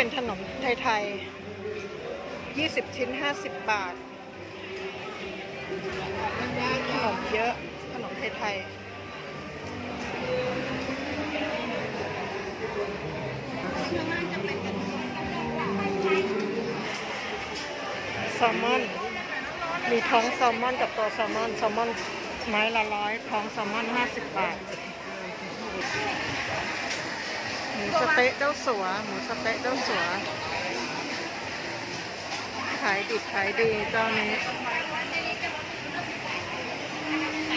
เป็นขนมไทยๆ 20 ชิ้น 50 บาท ขนมเยอะ ขนมไทยๆแซลมอน มีท้องแซลมอนกับตัวแซลมอนแซลมอนไม้ละร้อยท้องแซลมอน 50 บาท หมูสะเต๊ะเจ้าสัว หมูสะเต๊ะเจ้าสัว ขายดิบขายดีเจ้านี้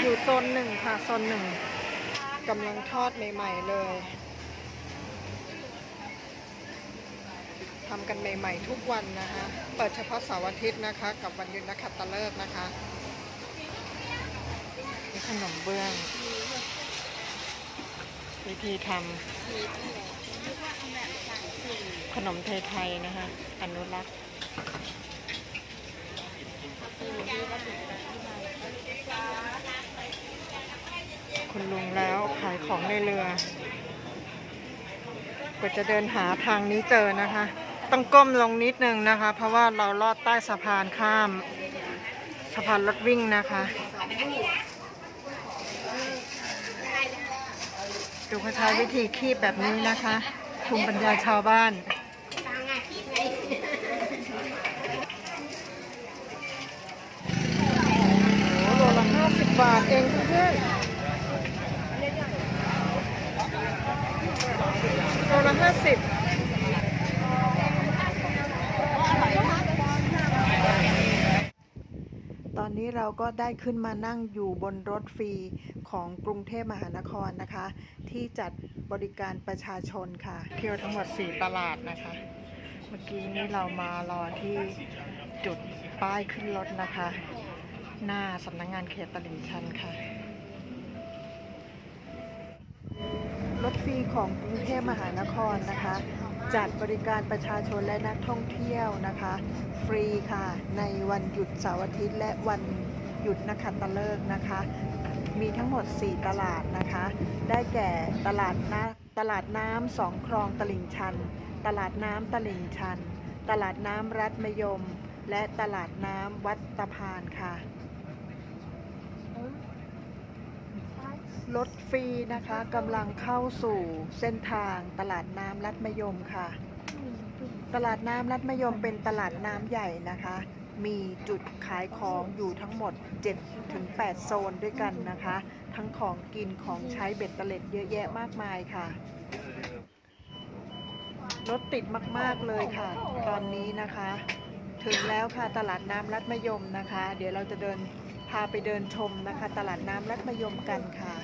อยู่โซนหนึ่งค่ะโซนหนึ่งกำลังทอดใหม่ ๆ เลยทำกันใหม่ ๆ ทุกวันนะคะ เปิดเฉพาะเสาร์อาทิตย์นะคะ กับวันหยุดนักขัตฤกษ์นะคะนี่ขนมเบื้อง วิธีทำขนมไทยๆนะคะอนุรักษ์คุณลุงแล้วขายของในเรือกว่าจะเดินหาทางนี้เจอนะคะ ต้องก้มลงนิดนึงนะคะ เพราะว่าเราลอดใต้สะพานข้าม สะพานรถวิ่งนะคะ ดูเขาใช้วิธีคีบแบบนี้นะคะภูมิปัญญาชาวบ้าน โอ้โหโลละห้าสิบบาทเองเพื่อนโลละห้าสิบตอนนี้เราก็ได้ขึ้นมานั่งอยู่บนรถฟรี ของกรุงเทพมหานครนะคะ ที่จัดบริการประชาชนค่ะ เที่ยวทั้งหมด 4 ตลาดนะคะ เมื่อกี้นี้เรามารอที่จุดป้ายขึ้นรถนะคะ หน้าสำนักงงานเขตตลิ่งชันค่ะรถฟรีของกรุงเทพมหานครนะคะ จัดบริการประชาชนและนักท่องเที่ยวนะคะ ฟรีค่ะ ในวันหยุดเสาร์อาทิตย์และวันหยุดนักขัตฤกษ์นะคะ มีทั้งหมด 4 ตลาดนะคะ ได้แก่ตลาดน้ำตลาดน้ำสองคลองตลิ่งชัน ตลาดน้ำตลิ่งชัน ตลาดน้ำรัฐมยม และตลาดน้ำวัดตะพานค่ะรถฟรีนะคะกำลังเข้าสู่เส้นทางตลาดน้ำรัดมยมค่ะ ตลาดน้ำรัดมยมเป็นตลาดน้ำใหญ่นะคะ มีจุดขายของอยู่ทั้งหมด7-8ถึง8โซนด้วยกันนะคะ ทั้งของกินของใช้เบ็ดเตล็ดเยอะแยะมากมายค่ะ รถติดมาก ๆ เลยค่ะ ตอนนี้นะคะ ถึงแล้วค่ะตลาดน้ำรัดมยมนะคะ เดี๋ยวเราจะเดินพาไปเดินชมนะคะ ตลาดน้ำรัดมยมกันค่ะ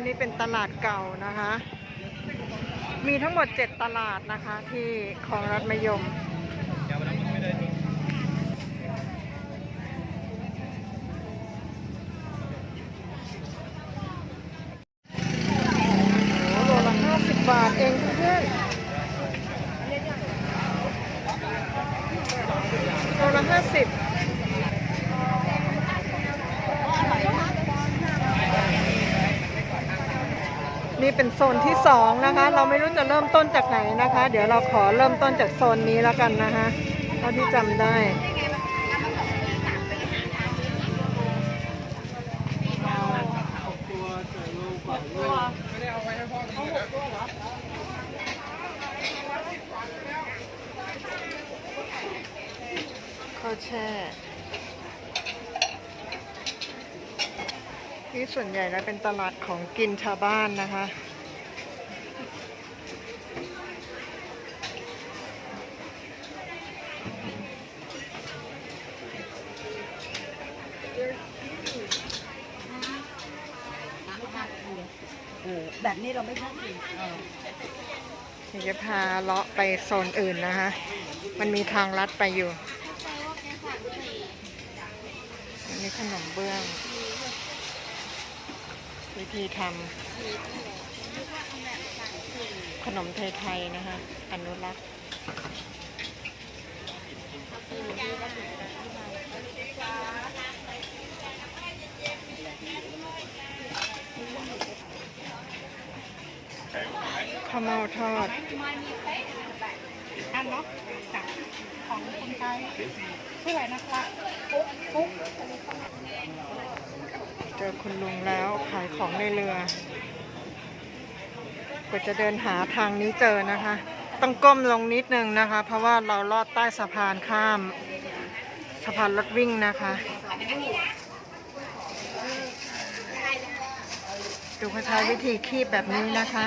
ตอนนี้เป็นตลาดเก่านะคะ มีทั้งหมด 7 ตลาดนะคะที่ของรัฐมยม โอ้โหโลละห้าสิบบาทเองเพื่อนโลละห้าสิบนี่เป็นโซนที่สองนะคะ เรา ไม่รู้จะเริ่มต้นจากไหนนะคะ เดี๋ยวเราขอเริ่มต้นจากโซนนี้แล้วกันนะคะเท่าที่จำได้ข้าวแช่ที่ส่วนใหญ่แล้วเป็นตลาดของกินชาวบ้านนะคะ เออแบบนี้ เราไม่ชอบกินเดี๋ยวจะพาเลาะไปโซนอื่นนะคะ มันมีทางลัดไปอยู่อันนี้ขนมเบื้อง วิธีทำขนมไทยๆนะคะอนุรักษ์ ข้าวเมาทอดอันเนาะจากของคนไทยชื่ออะไรนะคะปุ๊กปุ๊กเจอคุณลุงแล้วขายของในเรือกว่าจะเดินหาทางนี้เจอนะคะ ต้องก้มลงนิดนึงนะคะ เพราะว่าเราลอดใต้สะพานข้าม สะพานรถวิ่งนะคะ ดูเขาใช้วิธีคีบแบบนี้นะคะ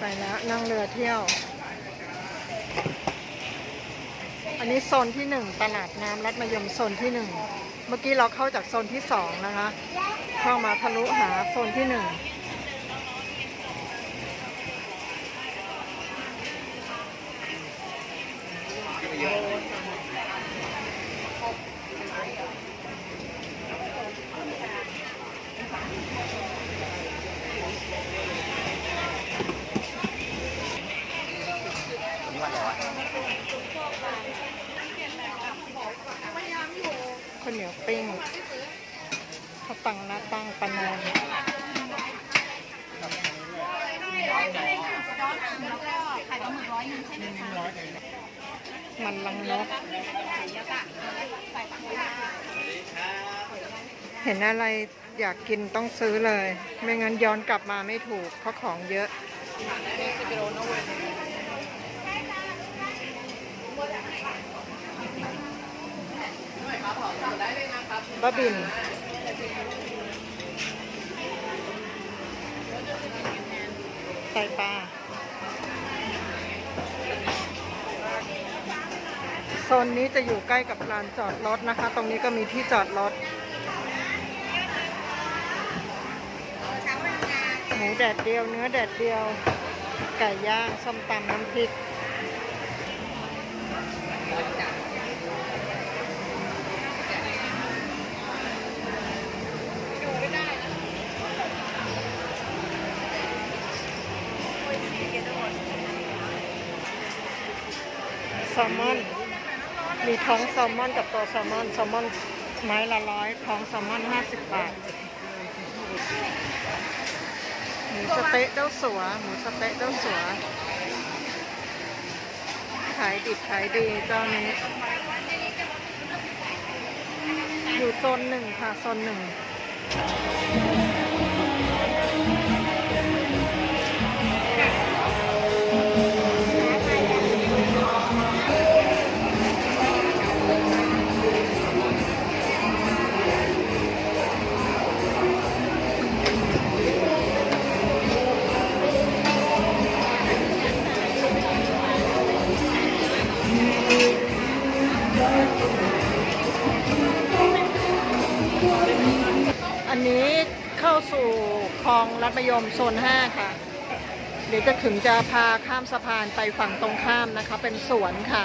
ไปแล้วนั่งเรือเที่ยว อันนี้โซนที่หนึ่งตลาดน้ำรัดมายมโซนที่หนึ่ง เมื่อกี้เราเข้าจากโซนที่สองนะคะ เข้ามาทะลุหาโซนที่หนึ่งข้าวเหนียวปิ้งข้าวตังหน้าตั้งปลานอนมันลังนก เห็นอะไรอยากกินต้องซื้อเลย ไม่งั้นย้อนกลับมาไม่ถูก เพราะของเยอะ บ้าบินไตปลาโซนนี้จะอยู่ใกล้กับลานจอดรถนะคะ ตรงนี้ก็มีที่จอดรถ มูแดดเดียว เนื้อแดดเดียว ไก่ย่างส้มตำน้ำพริกแซลมอน มีท้องแซลมอนกับตัวแซลมอนแซลมอนไม้ละร้อยท้องแซลมอนห้าสิบบาท มูสเต๊ะเจ้าสัว หมูสเต๊ะเจ้าสัว ขายดิบขายดีเจ้านี้ อยู่โซนหนึ่งค่ะโซนหนึ่ง โซน 5 ค่ะ เดี๋ยวจะถึงจะพาข้ามสะพานไปฝั่งตรงข้ามนะคะ เป็นสวนค่ะ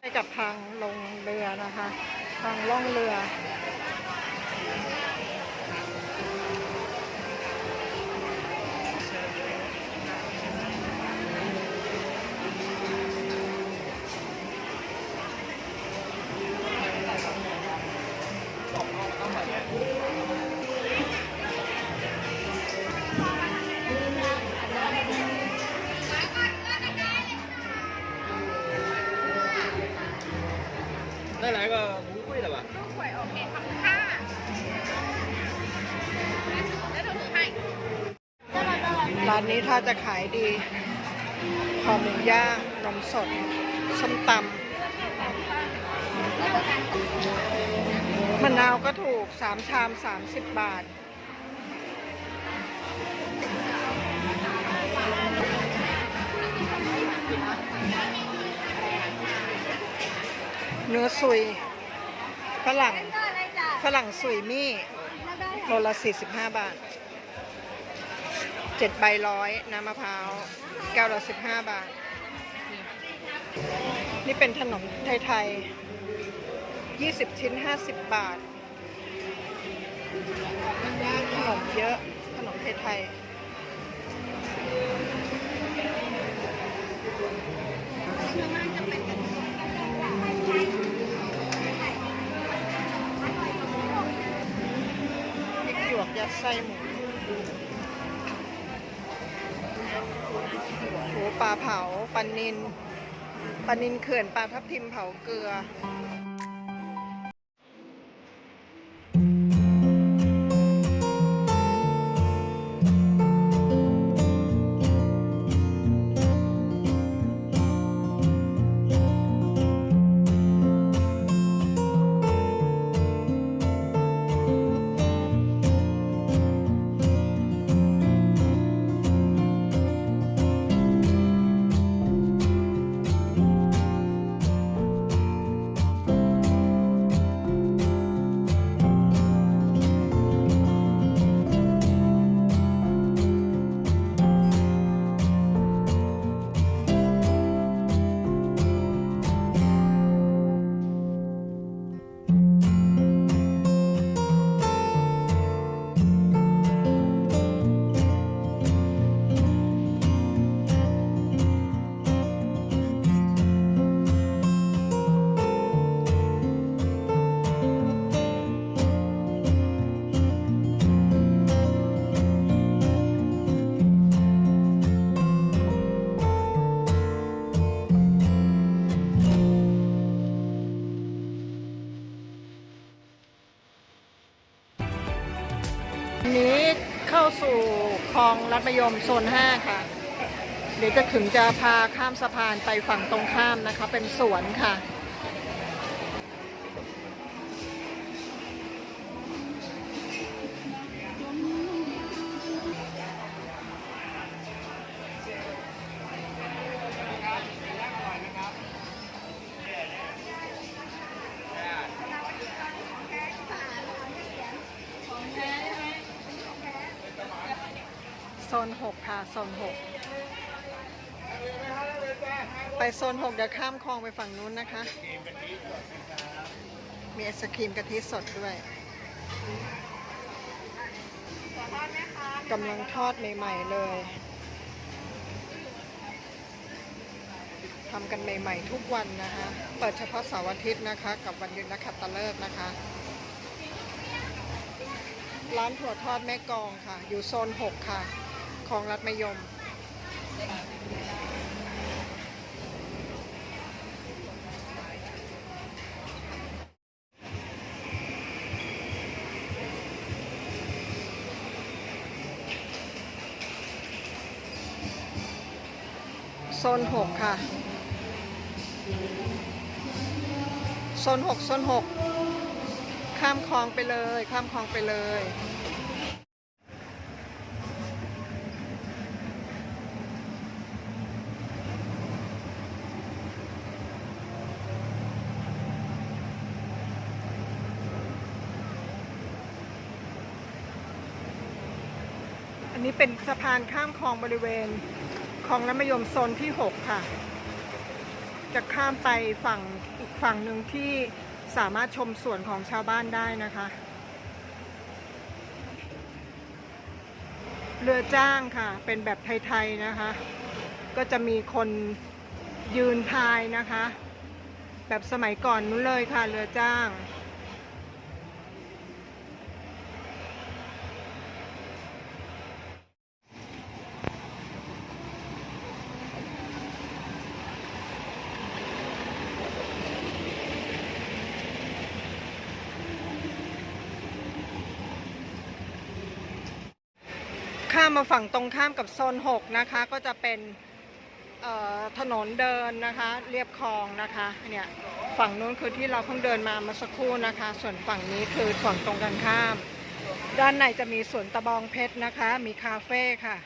ไปกับทางลงเรือนะคะ ทางล่องเรือ ร้านนี้ถ้าจะขายดีคอหมูย่างนมสดส้มตำมะนาวก็ถูก3ชาม30บาท เนื้อสุยฝรั่งฝรั่งสุยมี่โลละ45บาท เจ็ดใบร้อยน้ำมะพร้าวแก้วละสิบห้าบาท นี่เป็นขนมไทยๆยี่สิบชิ้นห้าสิบบาท ขนมเยอะ ขนมไทยๆพริกหยวกยัดไส้หมู โอ้ปลาเผาปลานินปลานินเขื่อนปลาทับทิมเผาเกลือาสู่คลองรัฐมยมโซน 5 ค่ะ เดี๋ยวจะถึงจะพาข้ามสะพานไปฝั่งตรงข้ามนะคะ เป็นสวนค่ะ ซน6ค่ะ โซน6ไปโซน6เดี๋ยวข้ามคลองไปฝั่งนู้นนะคะ มีไอศครีมกะทิสดด้วยกำลังทอดใหม่ๆเลยทำกันใหม่ๆทุกวันนะคะ เปิดเฉพาะเสาร์อาทิตย์นะคะ กับวันหยุดนักขัตฤกษ์นะคะ ร้านถั่วทอดแม่กองค่ะ อยู่โซน 6 ค่ะ ของรัฐมยม โซน6ค่ะ โซน6โซน6ข้ามคลองไปเลย ข้ามคลองไปเลย อั นี้เป็นสะพานข้ามคลองบริเวณคลองรัฐมยมโซนที่ 6 ค่ะ จะข้ามไปฝั่งอีกฝั่งหนึ่งที่สามารถชมสวนของชาวบ้านได้นะคะ เรือจ้างค่ะ เป็นแบบไทยๆนะคะ ก็จะมีคนยืนพายนะคะ แบบสมัยก่อนนู้นเลยค่ะ เรือจ้าง ข้ามมาฝั่งตรงข้ามกับโซน 6 นะคะ ก็จะเป็นถนนเดินนะคะเรียบคลองนะคะเนี่ยฝั่งนู้นคือที่เราเพิ่งเดินมาเมื่อสักครู่นะคะ ส่วนฝั่งนี้คือฝั่งตรงกันข้าม ด้านในจะมีสวนตะบองเพชรนะคะ มีคาเฟ่ค่ะ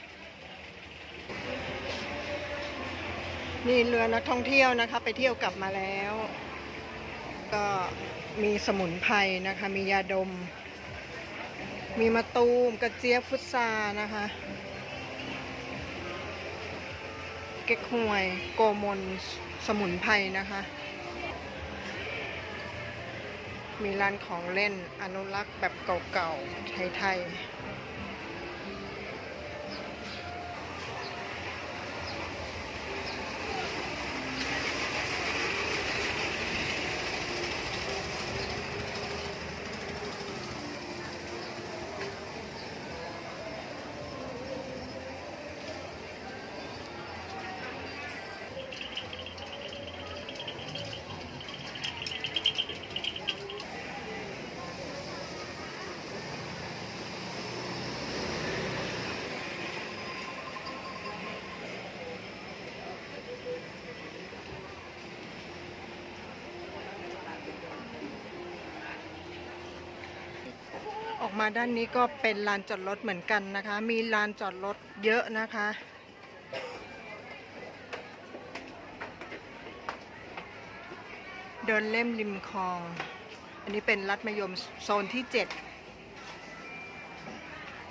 นี่เรือนักท่องเที่ยวนะคะ ไปเที่ยวกลับมาแล้ว ก็มีสมุนไพรนะคะ มียาดม มีมะตูมกระเจี๊ยบฟุตซานะคะ เก๊กฮวย โกมลสมุนไพรนะคะ มีร้านของเล่นอนุรักษ์แบบเก่าๆ ไทยๆ มาด้านนี้ก็เป็นลานจอดรถเหมือนกันนะคะ มีลานจอดรถเยอะนะคะ เดินเล่มริมคลอง อันนี้เป็นรัฐมยมโซนที่ 7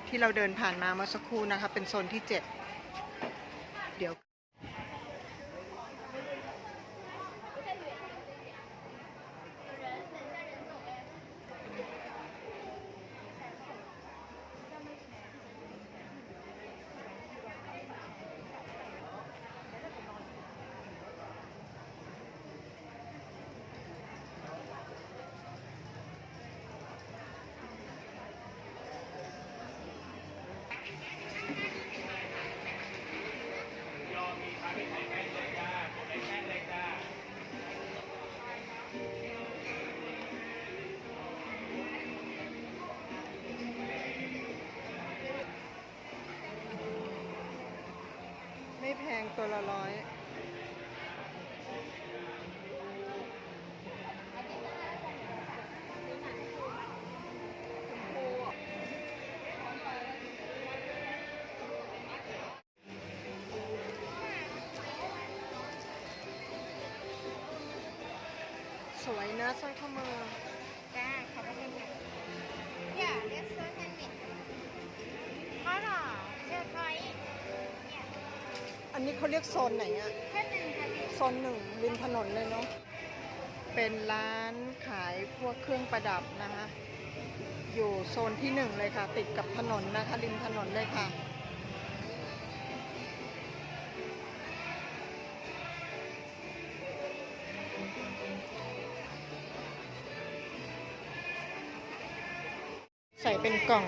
ที่เราเดินผ่านมาเมื่อสักครู่นะคะ เป็นโซนที่ 7 เดี๋ยว ไม่แพงตัวละร้อย เขาเรียกโซนไหนอะเสื้อหนึ่งค่ะพี่โซนหนึ่งริมถนนเลยเนาะเป็นร้านขายพวกเครื่องประดับนะคะอยู่โซนที่หนึ่งเลยค่ะ ติดกับถนนนะคะริมถนนเลยค่ะใส่เป็นกล่อง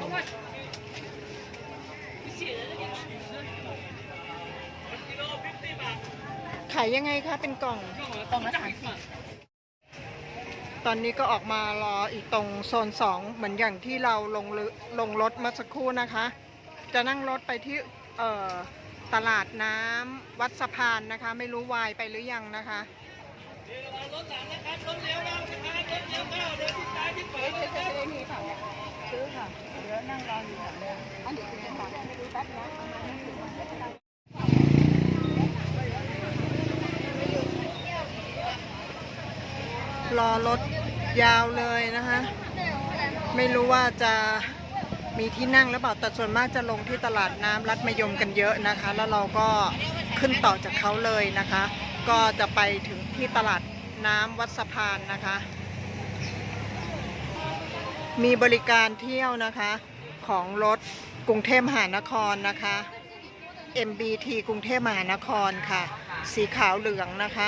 ายยังไงคะ เป็นกล่องกล่องละสามสิบตอนนี้ก็ออกมารออีกตรงโซน2เหมือนอย่างที่เราลงลงรถมาสักครู่นะคะ จะนั่งรถไปที่เออตลาดน้ำวัดสะพานนะคะ ไม่รู้วายไปหรือยังนะคะซื้อค่ะเดี๋ยวนั่งรออยู่แถวเนี้ยอันเดี๋ยวคุณจะขอให้ดูแป๊บนะประมาณนี้ถึงวันเทศกาล รอรถยาวเลยนะคะ ไม่รู้ว่าจะมีที่นั่งหรือเปล่าแต่ส่วนมากจะลงที่ตลาดน้ำรัดมยมกันเยอะนะคะ แล้วเราก็ขึ้นต่อจากเขาเลยนะคะ ก็จะไปถึงที่ตลาดน้ำวัดสะพานนะคะ มีบริการเที่ยวนะคะของรถกรุงเทพมหานครนะคะ MBT กรุงเทพมหานครค่ะ สีขาวเหลืองนะคะ